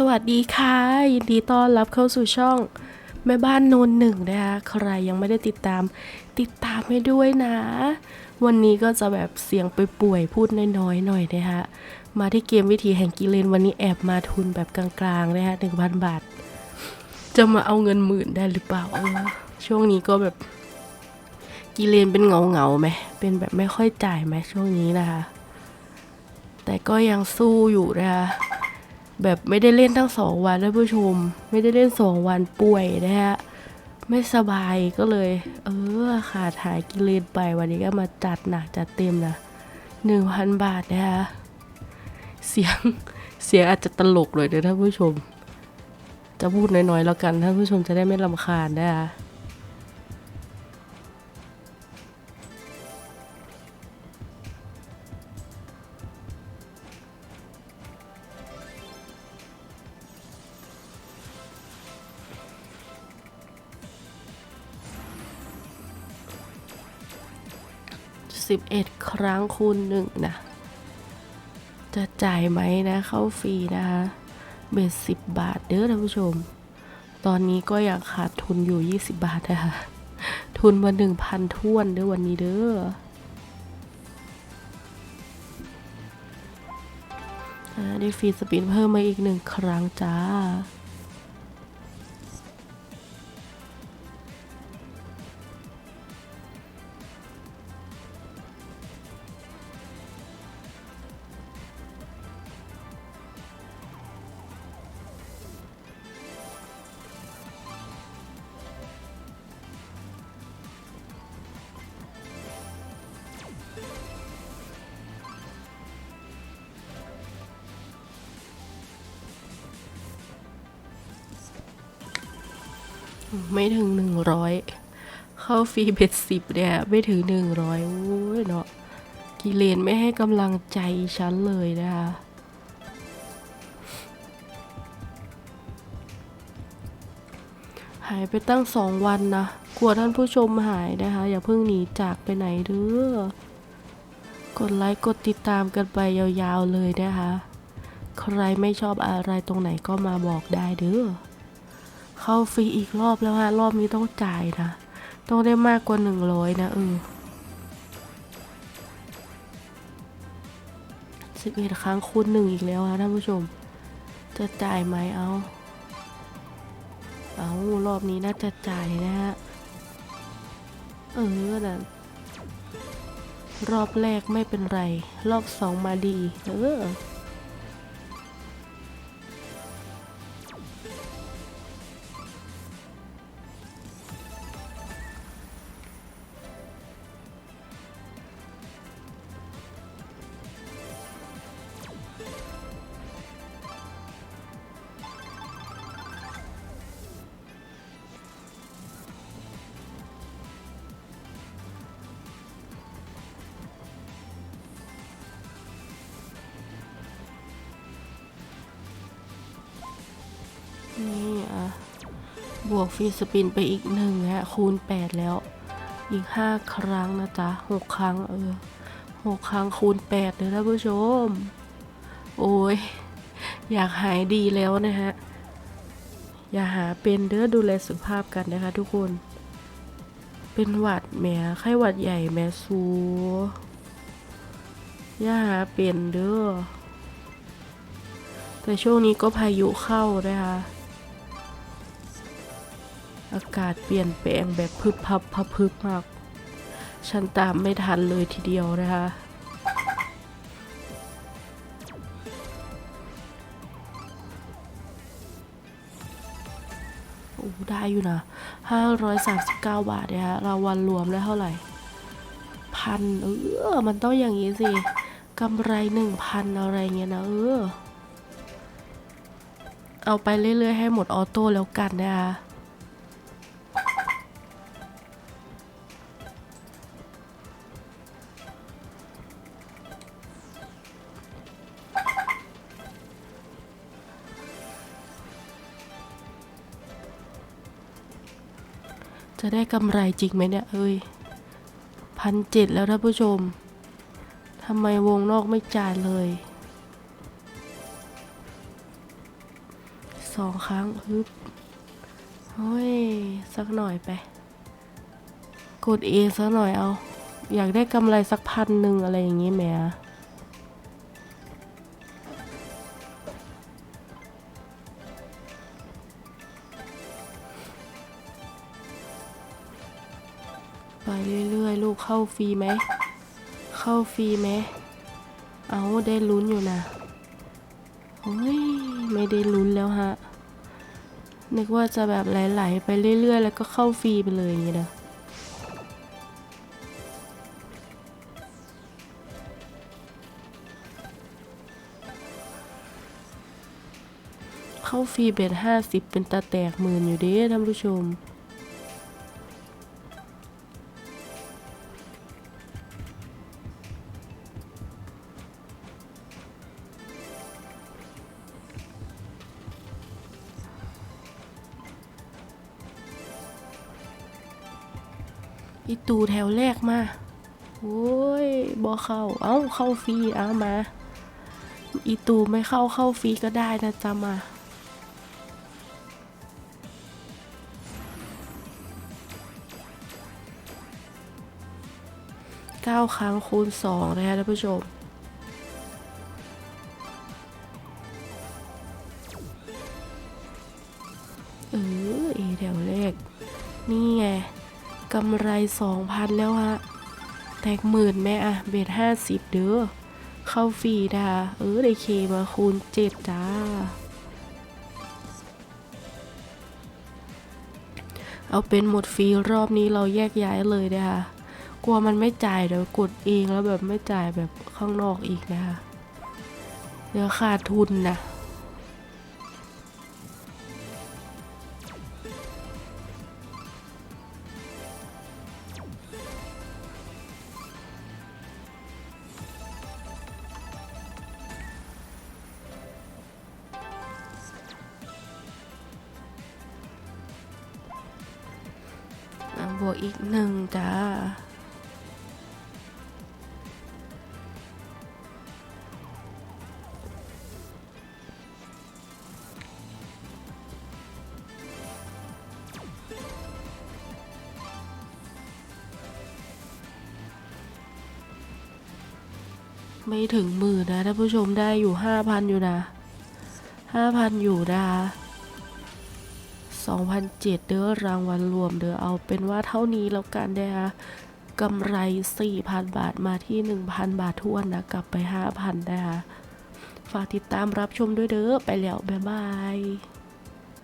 สวัสดีค่ะ ยินดีต้อนรับเข้าสู่ช่อง แม่บ้านโนนหนึ่งนะคะใครยังไม่ได้ติดตาม ติดตามให้ด้วยนะ วันนี้ก็จะแบบเสียงไปป่วยพูดน้อยๆหน่อยนะคะมาที่เกมวิธีแห่งกิเลนวันนี้แอบมาทุนแบบกลางๆนะคะหนึ่งพันบาท จะมาเอาเงินหมื่นได้หรือเปล่าช่วงนี้ก็แบบกิเลนเป็นเงาเงาๆไหมเป็นแบบไม่ค่อยจ่ายไหมช่วงนี้นะคะ แต่ก็ยังสู้อยู่นะคะ แบบไม่ได้เล่นทั้งสองวันท่านผู้ชม ไม่ได้เล่นสองวันป่วยนะฮะไม่สบายก็เลย เออขาดหายกิเลนไปวันนี้ก็มาจัดหนักจัดเต็มนะหนึ่งพันบาทนะฮะเสียงเสียงอาจจะตลกเลยเดี๋ยวท่านผู้ชม จะพูดน้อยๆแล้วกันท่านผู้ชมจะได้ไม่ลำคาญนะคะ สิบเอ็ดครั้งคูณหนึ่งนะ จะจ่ายไหมนะ เข้าฟรีนะคะเบ็ดสิบบาทเด้อท่านผู้ชม ตอนนี้ก็อยากขาดทุนอยู่ยี่สิบบาทนะคะทุนมาหนึ่งพันท้วนเด้อวันนี้เด้ออ่าได้ฟรีสปินเพิ่มมาอีกหนึ่งครั้งจ้า ไม่ถึงหนึ่งร้อยเข้าฟรีเบ็ดสิบเนี่ยไม่ถึงหนึ่งร้อยโอ้ยเนาะกิเลนไม่ให้กำลังใจฉันเลยนะคะหายไปตั้งสองวันนะ กลัวท่านผู้ชมหายนะคะ อย่าเพิ่งหนีจากไปไหนเด้อกดไลค์กดติดตามกันไปยาวๆเลยนะคะ ใครไม่ชอบอะไรตรงไหนก็มาบอกได้เด้อ เข้าฟรีอีกรอบแล้วฮะ รอบนี้ต้องจ่ายนะ ต้องได้มากกว่าหนึ่งร้อยนะเออสิบเอ็ดครั้งคูณหนึ่งอีกแล้วฮะท่านผู้ชม จะจ่ายไหมเอา เอารอบนี้น่าจะจ่ายนะฮะ เออนะรอบแรกไม่เป็นไร รอบสองมาดี เออ บวกฟีสปินไปอีกหนึ่งฮะ คูณแปดแล้ว อีกห้าครั้งนะจ๊ะหกครั้งเออหกครั้งคูณแปดเลยท่านผู้ชม โอ้ย อยากหายดีแล้วนะฮะ อย่าหาเป็นเด้อดูแลสุขภาพกันนะคะทุกคน เป็นหวัดแหมไข้หวัดใหญ่แหมสูอย่าหาเป็นเด้อแต่ช่วงนี้ก็พายุเข้านะคะ อากาศเปลี่ยนแปลงแบบพึบพับพับพึบมาก ฉันตามไม่ทันเลยทีเดียวนะคะโอ้ได้อยู่นะ 539 บาทนะคะรางวัลรวมได้เท่าไหร่พันเออ มันต้องอย่างนี้สิกำไรหนึ่งพันอะไรเงี้ยนะเออ เอาไปเรื่อยๆให้หมดออโต้แล้วกันนะคะ จะได้กำไรจริงไหมเนี่ย เอ้ยพันเจ็ดแล้วท่านผู้ชมทำไมวงนอกไม่จ่ายเลยสองครั้งฮึบเฮ้ย สักหน่อยไป กด A สักหน่อยเอา อยากได้กำไรสักพันหนึ่งอะไรอย่างงี้แหม ไปเรื่อยๆ ลูกเข้าฟรีไหม เข้าฟรีไหม เอาได้ลุ้นอยู่นะโอ้ยไม่ได้ลุ้นแล้วฮะ นึกว่าจะแบบไหลๆไปเรื่อยๆ แล้วก็เข้าฟรีไปเลยอย่างงี้นะเข้าฟรีเบ็ดห้าสิบเป็นตาแตกหมื่นอยู่ด้ท่านผู้ชม อีตูแถวแรกมาโอ้ยบอเข้า เอ้าเข้าฟรีเอามา อีตูไม่เข้าเข้าฟรีก็ได้นะจ๊ะมาเก้าครั้งคูณสองนะคะท่านผู้ชมเออเอแถวเลขนี่ไง กำไรสองพันแล้วฮะ แตกหมื่นแม่อะเบ็ดห้าสิบเด้อ เข้าฟรีดาเออ ได้เคมาคูณเจ็ดจ้า เอาเป็นหมดฟรีรอบนี้เราแยกย้ายเลยนะคะกลัวมันไม่จ่ายเดี๋ยวกดเองแล้วแบบไม่จ่ายแบบข้างนอกอีกนะคะเดี๋ยวขาดทุนนะ บวกอีกหนึ่งจ้าไม่ถึงหมื่นนะท่านผู้ชมได้อยู่ห้าพันอยู่นะห้าพันอยู่นะ คะสองพันเจ็ดเด้อรางวัลรวมเด้อเอาเป็นว่าเท่านี้แล้วกันนะคะกำไรสี่พันบาทมาที่หนึ่งพันบาททวนนะ กลับไปห้าพันนะคะ ฝากติดตามรับชมด้วยเด้อ ไปแล้ว บ๊ายบาย